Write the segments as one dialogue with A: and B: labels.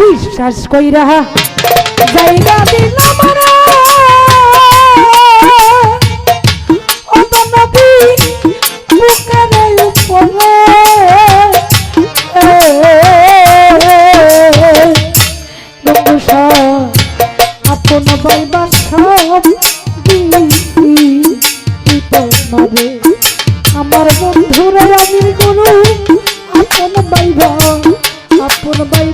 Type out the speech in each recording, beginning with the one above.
A: বিশ্বাস কইরা জায়গা তোমারে আমার বন্ধুরে আমি গুরু আপন বাইবা আপন বাইবা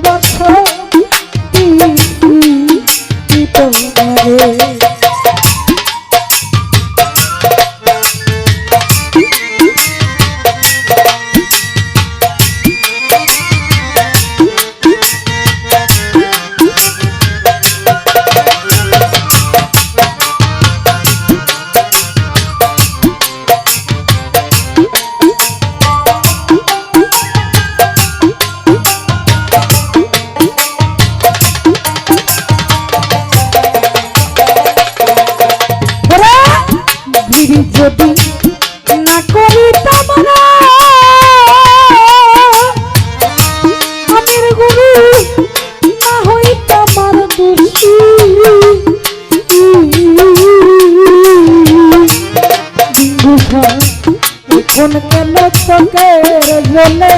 A: কেন চোখের জলে?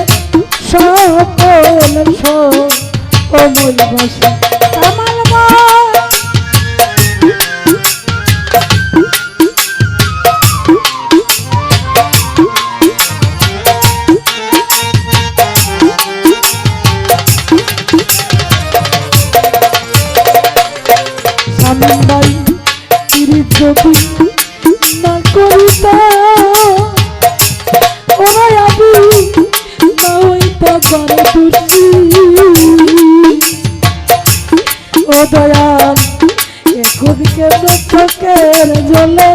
A: কেন চোখের জলে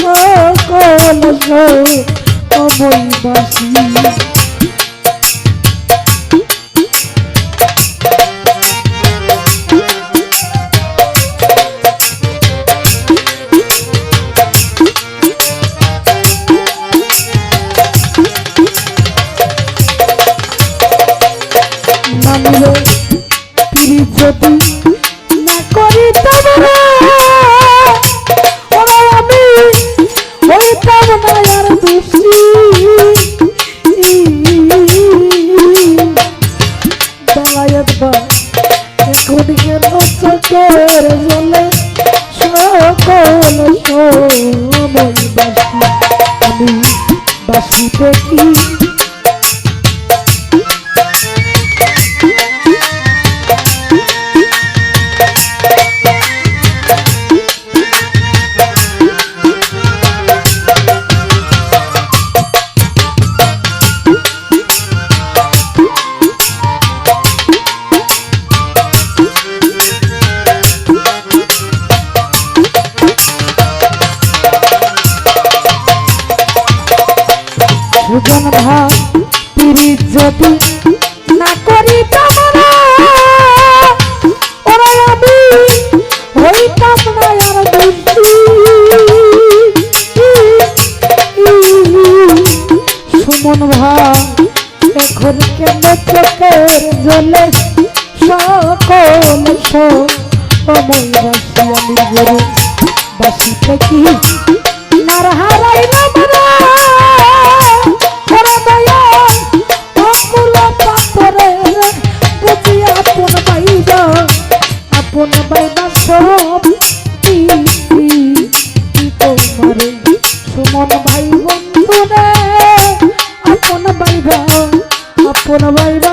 A: সকল সময় বাসি। নামিলে পিড়ি যদি না করি বাসিতে কি? ভাই পিরি যদি না করি তোমরা ওরা আমি হইতাম না আর দোষী সুমন ভাই বাসি আমি গুরু বাসিতে কি নার না বাইবা সব তোমারে সুমন ভাই বন্ধুরে আপন ভাই আপন বাইবা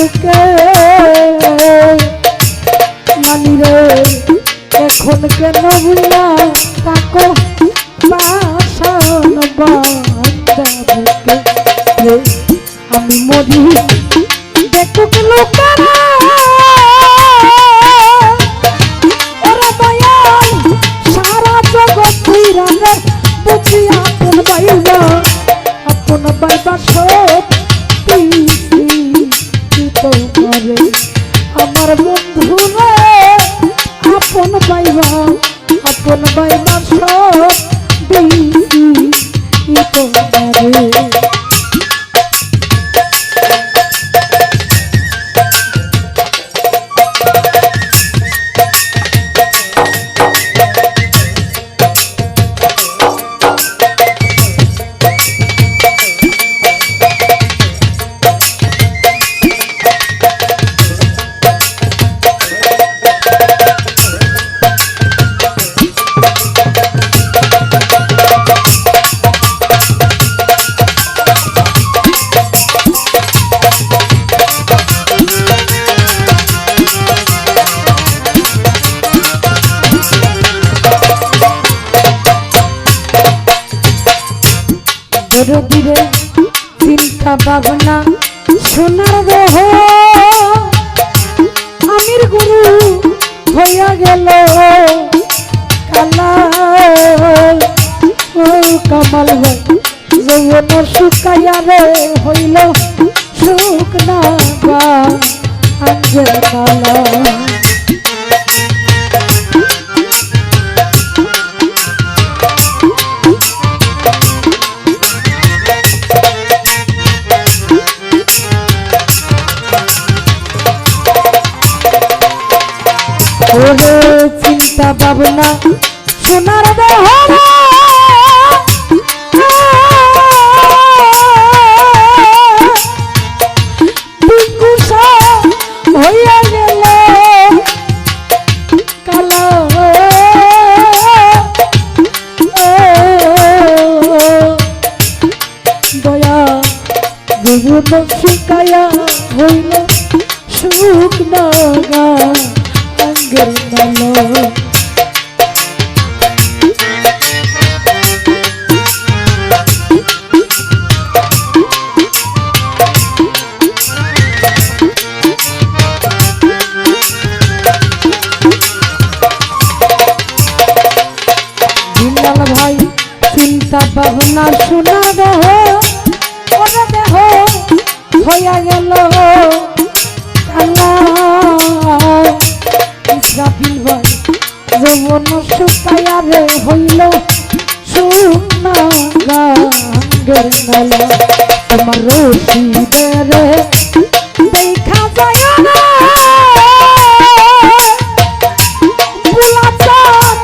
A: মুখে নানি রে? এখন কেন ভুলা তাকো পাশান বান্দা দরদিরে চিন্তা ভাবনা, সোনার দেহ। আমির গুরু হইয়া গেল কালা ও কামাল ভাই যৌবন শুকাইয়া রে হইল সুখ না গা কালা ওরে চিন্তা ভাবনা সোনার দেহ হইয়া গেল কালো। দয়া বিভিন্ন শুকায়া হইল সুখ নাগা। বিল্লাল ভাই চিন্তা ভাবনা শোনা দেহ ওরে দেহ হইয়া গেল। কালা ভাই যৌবন শুকাইয়া রে হইল শুকনা গাঙ্গের নালা তোমার রশিদের দেখা যায় না বুলাচান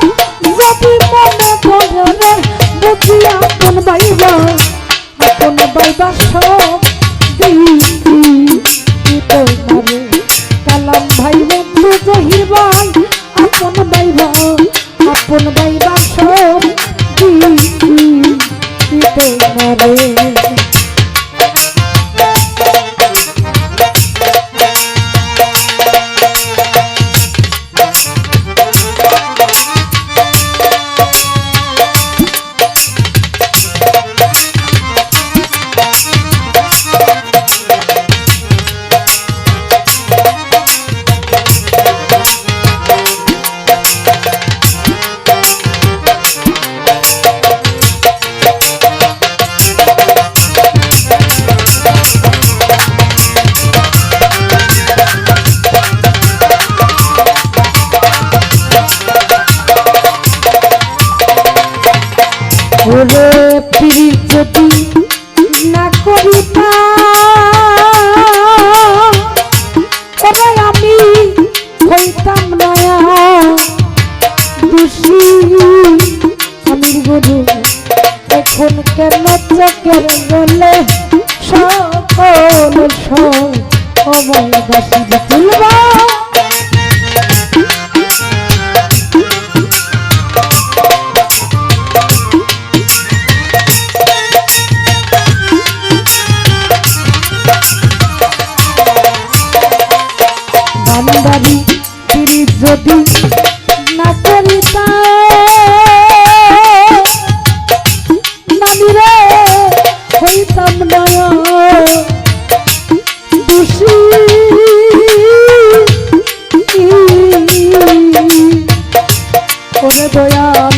A: দয়াল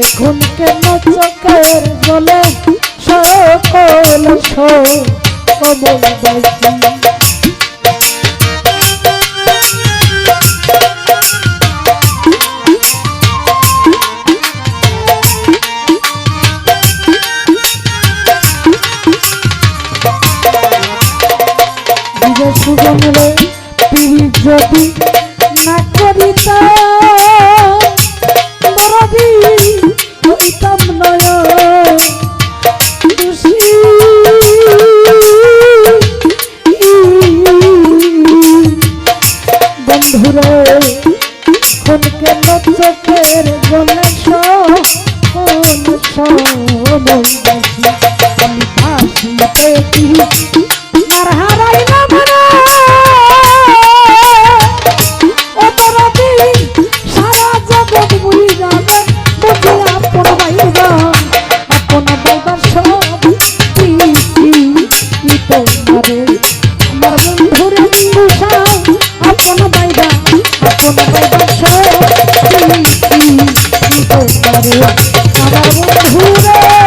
A: এখন কেন চোখের বলে সকল দিবে সুগম রে পিড়ি যদি না করিতা হইতাম নয় দোষী বন্ধুরে কোন কেন চোখের গণেশ আমি ভাইবা সব তোমারে আমার বন্ধুরে